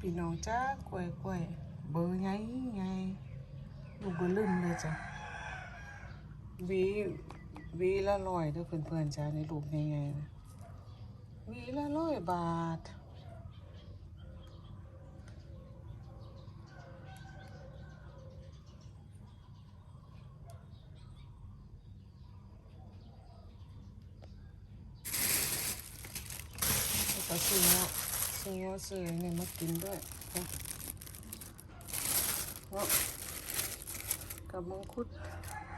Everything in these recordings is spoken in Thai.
พี่น้องจ้ากล้วยกล้วยเบอร์ไงไงลูกเบอร์ลืมเลยจ้ะวีวีละร้อยเด้อเพื่อนๆจ้าในลูกไงไงวีละร้อยบาทก็ซื้อเงาะ ซื้อเซื้อเนี่ยมากินด้วยนะเงาะกับมังคุด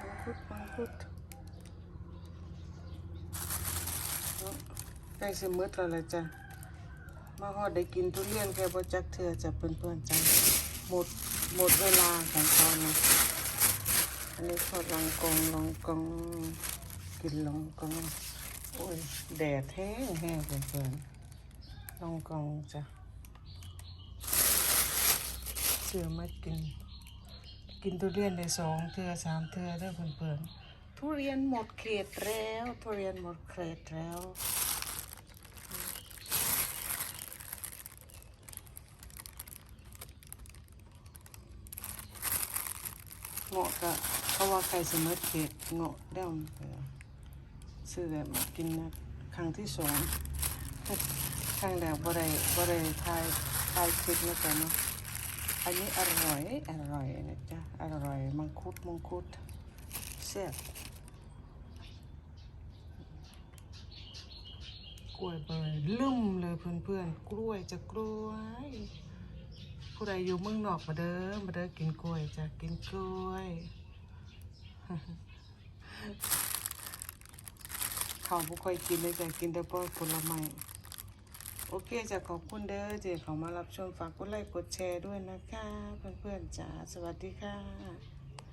มังคุดมังคุดเงาะใกล้สิมืดแล้วล่ะจ้ะมาฮอดได้กินทุเรียนแค่บ่จักเทื่อจะเพื่อนๆจ้ะหมดหมดเวลาของเขานะอันนี้ทอดลองกองลองกองกินลองกองโอ้ยแดดแห้งแห้งเพื่อนๆ ลองกองจ้ะเสือมากิน กินทุเรียนได้สองเทือสามเทือได้เพื่อนๆทุเรียนหมดเขตแล้วทุเรียนหมดเขตแล้วเงาะก็เพราะว่าใครสมอเขตเงาะเด้มเออซื้อแบบมากินนะครั้งที่สอง ครั้งแรกบ่ได้บ่ได้ทายทายคลิปนะจ๊ะเนาะอันนี้อร่อยอร่อยนะจ๊ะอร่อยมังคุดมังคุดแซ่บกล้วยเบยลืมเลยเพื่อนๆกล้วยจะกล้วยผู้ใดอยู่เมืองนอกมาเด้อมาเด้อกินกล้วยจ้ะกินกล้วยเขาวบ่ค่อยกินเลยจ้ะกินแต่ก็ผลไม้ โอเคจะขอบคุณเด้อที่เขามารับชมฝากกดไลค์กดแชร์ด้วยนะคะ เพื่อนๆจ้าสวัสดีค่ะ